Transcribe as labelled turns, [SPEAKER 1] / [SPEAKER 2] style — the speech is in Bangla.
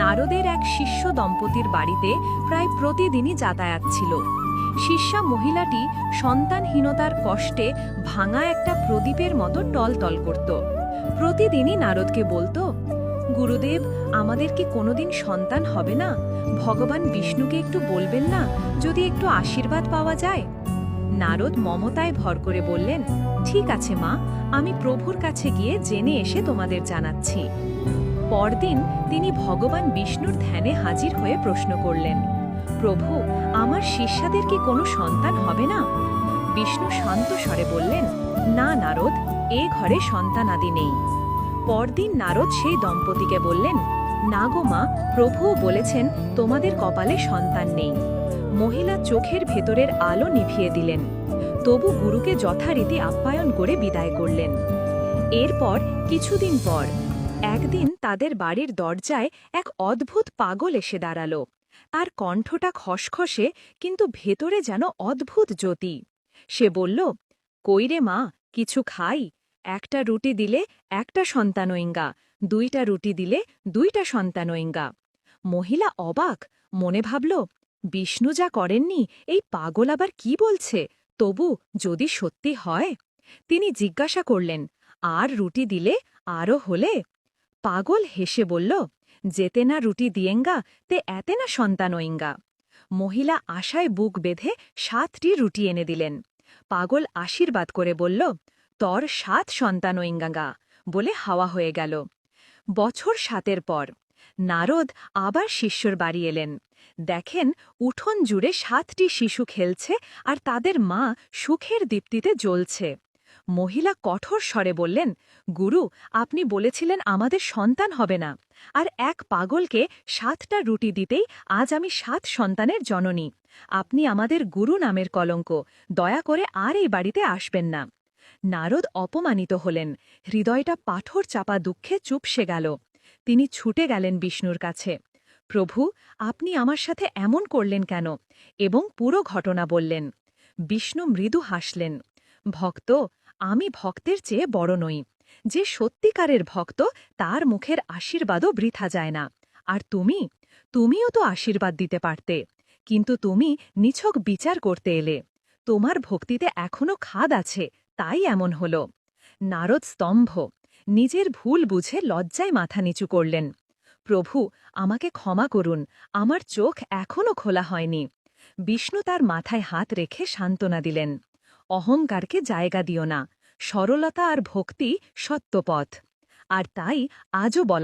[SPEAKER 1] নারদের এক শিষ্য দম্পতির বাড়িতে প্রায় প্রতিদিনই যাতায়াত ছিল। শিষ্যা মহিলাটি সন্তানহীনতার কষ্টে ভাঙা একটা প্রদীপের মতো টলটল করত। প্রতিদিনই নারদকে বলতো, গুরুদেব, আমাদের কি কোনোদিন সন্তান হবে না? ভগবান বিষ্ণুকে একটু বলবেন না, যদি একটু আশীর্বাদ পাওয়া যায়? নারদ মমতায় ভর করে বললেন, ঠিক আছে মা, আমি প্রভুর কাছে গিয়ে জেনে এসে তোমাদের জানাচ্ছি। পরদিন তিনি ভগবান বিষ্ণুর ধ্যানে হাজির হয়ে প্রশ্ন করলেন, প্রভু, আমার শিষ্যাদের কি কোনো সন্তান হবে না? বিষ্ণু শান্ত স্বরে বললেন, না নারদ, এ ঘরে সন্তানাদি নেই। পরদিন নারদ সেই দম্পতিকে বললেন, না গো প্রভুও বলেছেন তোমাদের কপালে সন্তান নেই। মহিলা চোখের ভেতরের আলো নিভিয়ে দিলেন। তবু গুরুকে যথারীতি আপ্যায়ন করে বিদায় করলেন। এরপর কিছুদিন পর একদিন তাদের বাড়ির দরজায় এক অদ্ভুত পাগল এসে দাঁড়াল। তার কণ্ঠটা খসখসে, কিন্তু ভেতরে যেন অদ্ভুত জ্যোতি। সে বলল কইরে মা, কিছু খাই? একটা রুটি দিলে একটা সন্তান সন্তানইঙ্গা দুইটা রুটি দিলে দুইটা সন্তান সন্তানইঙ্গা মহিলা অবাক, মনে ভাবল, বিষ্ণু যা করেননি, এই পাগল আবার কি বলছে? তবু যদি সত্যি হয়? তিনি জিজ্ঞাসা করলেন, আর রুটি দিলে আরও হলে? পাগল হেসে বলল, যেতে না রুটি দিয়েঙ্গা, তে এতে না সন্তানইঙ্গা। মহিলা আশায় বুক বেঁধে সাতটি রুটি এনে দিলেন। পাগল আশীর্বাদ করে বলল, তর সাত সন্তানইঙ্গা বলে হাওয়া হয়ে গেল। বছর সাতের পর, নারদ আবার শিষ্যর বাড়ি এলেন। দেখেন উঠোন জুড়ে সাতটি শিশু খেলছে আর তাদের মা সুখের দীপ্তিতে জ্বলছে। মহিলা কঠোর স্বরে বললেন, গুরু, আপনি বলেছিলেন আমাদের সন্তান হবে না। আর এক পাগলকে সাতটা রুটি দিতেই আজ আমি সাত সন্তানের জননী। আপনি আমাদের গুরু নামের কলঙ্ক। দয়া করে আর এই বাড়িতে আসবেন না নারদ অপমানিত হলেন। হৃদয়টা পাথর চাপা দুঃখে চুপসে গেল। তিনি ছুটে গেলেন বিষ্ণুর কাছে। প্রভু, আপনি আমার সাথে এমন করলেন কেন এবং পুরো ঘটনা বললেন। বিষ্ণু মৃদু হাসলেন। ভক্ত আমি ভক্তের চেয়ে বড় নই। যে সত্যিকারের ভক্ত, তার মুখের আশীর্বাদও বৃথা যায় না। আর তুমি? তুমিও তো আশীর্বাদ দিতে পারতে। কিন্তু তুমি নিছক বিচার করতে এলে। তোমার ভক্তিতে এখনও খাদ আছে, তাই এমন হল। নারদ স্তম্ভ। নিজের ভুল বুঝে লজ্জায় মাথা নিচু করলেন। প্রভু, আমাকে ক্ষমা করুন, আমার চোখ এখনও খোলা হয়নি। বিষ্ণু তার মাথায় হাত রেখে সান্ত্বনা দিলেন। অহংকারকে জায়গা দিও না। সরলতা আর ভক্তি সত্যপথ। আর তাই আজও বলা